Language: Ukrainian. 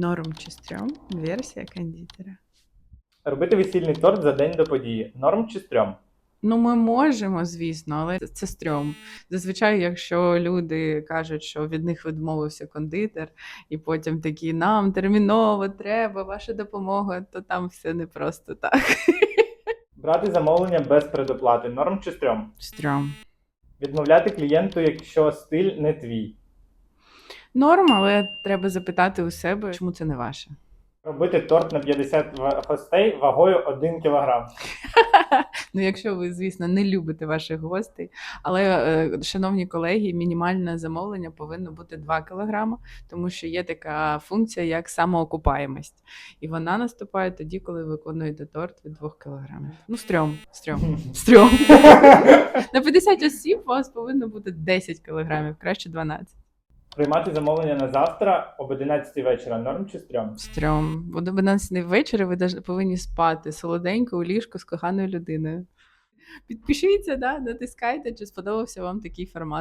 Норм чи стрьом? Версія кондитера. Робити весільний торт за день до події. Норм чи стрьом? Ну, ми можемо, звісно, але це стрьом. Зазвичай, якщо люди кажуть, що від них відмовився кондитер, і потім такі нам терміново треба ваша допомога, то там все не просто так. Брати замовлення без предоплати. Норм чи стрьом? Стрьом. Відмовляти клієнту, якщо стиль не твій. Норм, але треба запитати у себе, чому це не ваше. Робити торт на 50 ва- гостей вагою 1 кг. Ну, якщо ви, звісно, не любите ваших гостей. Але, е, шановні колеги, мінімальне замовлення повинно бути 2 кг, тому що є така функція, як самоокупаємость. І вона наступає тоді, коли виконуєте торт від 2 кг. Ну, стрьом, стрьом, стрьом. На 50 осіб у вас повинно бути 10 кг, краще 12. Приймати замовлення на завтра об 11 вечора. Норм чи стрьом? Стрьом. Бо до 11 вечора ви повинні спати солоденько у ліжку з коханою людиною. Підпишіться, да, натискайте, чи сподобався вам такий формат.